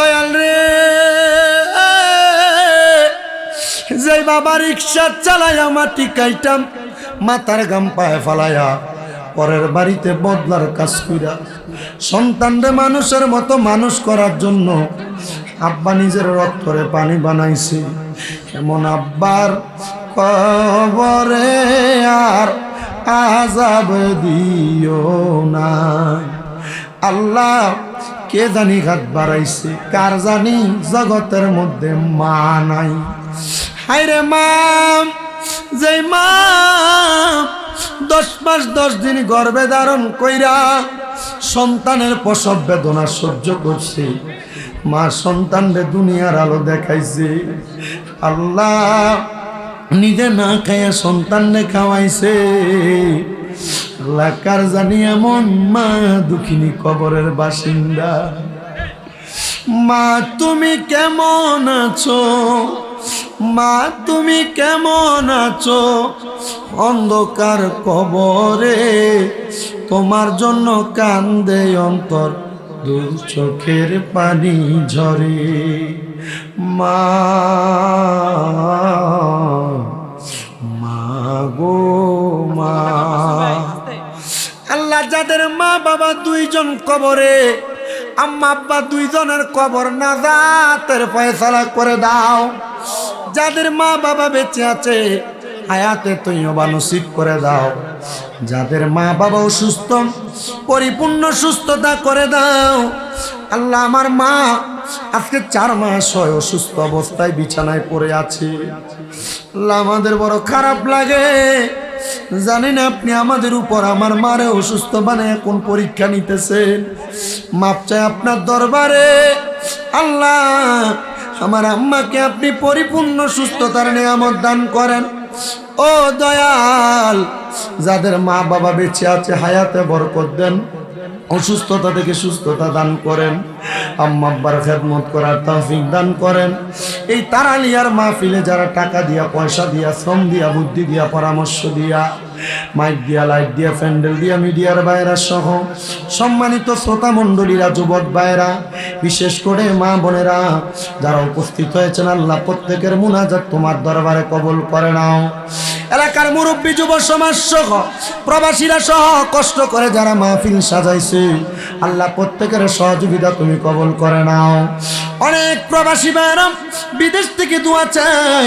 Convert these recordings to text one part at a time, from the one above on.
দয়াল রে। যে বাবা রিক্সা চালাইয়া মাটি কাইটাম, মাথার গাম পায়ে ফালাইয়া পরের বাড়িতে বদলার কাজ কইরা সন্তানরে মানুষের মতো মানুষ করার জন্য আব্বা নিজের রক্তরে পানি বানাইছে। এমন আব্বার কবরে আর আজাব দিও না আল্লাহ কে জানি ঘাত বাড়াইছে? কার জানি জগতের মধ্যে মা নাই? হাইরে মা যে মা দশ মাস দশ দিন গর্ভে ধারণ কইরা সন্তানের প্রসব বেদনা সহ্য করছে। মা সন্তানরে দুনিয়ার আলো দেখাইছে। আল্লাহ নিজে না খাইয়া সন্তানরে খাওয়াইছে। আল্লাহ কার জানি এমন মা, দুঃখিনী কবরের বাসিন্দা। মা, তুমি কেমন আছো? মা, তুমি কেমন আছো? অন্ধকার কবরে তোমার জন্য কান্দে অন্তর দু চোখের পানি ঝরে। মা মা গো, মা। আল্লাহ যাদের মা বাবা দুইজন কবরে আম্মা আব্বা দুইজনের কবর না জাতের ফয়সালা করে দাও। যাদের মা বাবা বেঁচে আছে, হায়াতে তুই নসিব করে দাও। যাদের মা বাবাও সুস্থ পরিপূর্ণ সুস্থতা করে দাও। আল্লাহ আমার মা আজকে চার মাস হয় অসুস্থ অবস্থায় বিছানায় পড়ে আছে। আল্লাহ আমাদের বড় খারাপ লাগে। জানেন আপনি, আমাদের উপর আমার মারে অসুস্থ মানে কোন পরীক্ষা নিতেছেন মাপ চাই আপনার দরবারে। আল্লাহ, আমার আম্মাকে আপনি পরিপূর্ণ সুস্থতার নিয়ামত দান করেন। ও দয়াল, যাদের মা বাবা বেঁচে আছে, হায়াতে বরকত দেন। অসুস্থতা থেকে সুস্থতা দান করেন। আম্মা আব্বার খেদমত করার তৌফিক দান করেন। এই তারালিয়ার মাহফিলে যারা টাকা দিয়া, পয়সা দিয়া, শ্রম দিয়া, বুদ্ধি দিয়া, পরামর্শ দিয়া, মাইক দিয়া, লাইট দিয়া, প্যান্ডেল দিয়া, মিডিয়ার বাইরা সহ সম্মানিত শ্রোতা মণ্ডলীরা যুবক ভাইরা বিশেষ করে মা বোনেরা, যারা উপস্থিত হয়েছেন, আল্লাহ প্রত্যেকের মুনাজাত তোমার দরবারে কবল করে নাও। এলাকার মুরব্বী যুব সমাজ সহ প্রবাসীরা সহ কষ্ট করে যারা মাহফিল সাজাইছে, আল্লাহ প্রত্যেকের সহযোগিতা তুমি কবল করে নাও। অনেক প্রবাসী ভাইরাম বিদেশ থেকে দোয়া চাই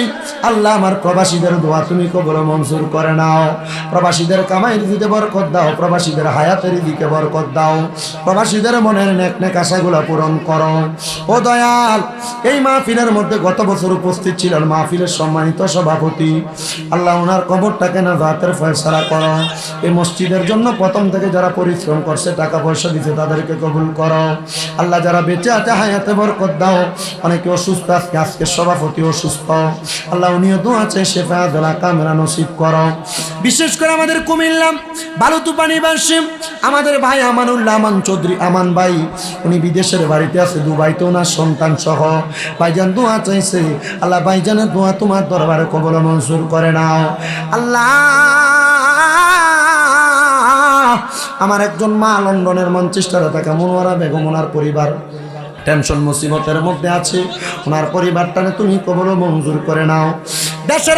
আল্লাহ আমার প্রবাসীদের দোয়া তুমি কবল মঞ্জুর করে নাও। প্রবাসীদের কামাই দিতে বরকত দাও, প্রবাসীদের হায়াতের দিকে বরকত দাও। প্রবাসীদের মনের নেক নেক আশাগুলো পূরণ করো। ও দয়াল, এই মাহফিলের মধ্যে গত বছর উপস্থিত ছিলেন মাহফিলের সম্মানিত সভাপতি। আল্লাহ ওনার কবরটাকে না জাতের ফয়সালা করো। এই মসজিদের জন্য প্রথম থেকে যারা পরিশ্রম করছে, টাকা পয়সা দিচ্ছে তাদেরকে কবুল করো। আল্লাহ যারা বেঁচে আছে, হায়াতে বরকত দাও। অনেকে অসুস্থ, আজকে আজকে সভাপতি অসুস্থ আল্লাহ উনিও দু আছে শেফা দোলা কামেরা নসিব করো। বিশেষ করে আমাদের কুমিল্লা, বালুতুপানি বাসিম, আমাদের ভাই আমানুল্লাহ আমান চৌধুরী, আমান ভাই, উনি বিদেশের বাড়িতে আছে দুবাইতে ওনার সন্তান সহ। ভাইজান দোয়া চাইছে, আল্লাহ ভাইজানের দোয়া তোমার দরবারে কবল মঞ্জুর করে নাও। আল্লাহ, আমার একজন মা লন্ডনের ম্যানচেস্টারে থাকা মনোয়ারা বেগম ওনার পরিবার। টেনশন মুসিবতের মধ্যে আছে। ওনার পরিবারটাকে তুমি কবল মঞ্জুর করে নাও। দেশের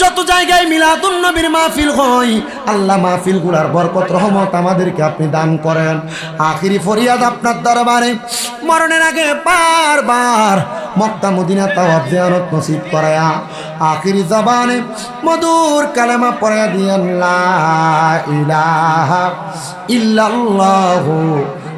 যত জায়গায় মিলাদুন নবীর মাহফিল হয়, আল্লাহ মাহফিলগুলার বরকত, রহমত আমাদেরকে আপনি দান করেন। আখিরি ফরিয়াদ আপনার দরবারে। মরণের আগে বারবার মক্কা, মদিনা তাওয়াব জিয়ারত নসিব করায়া আখিরি জবানে মধুর কালেমা পড়ে দিয়েন, লা ইলাহা ইল্লাল্লাহু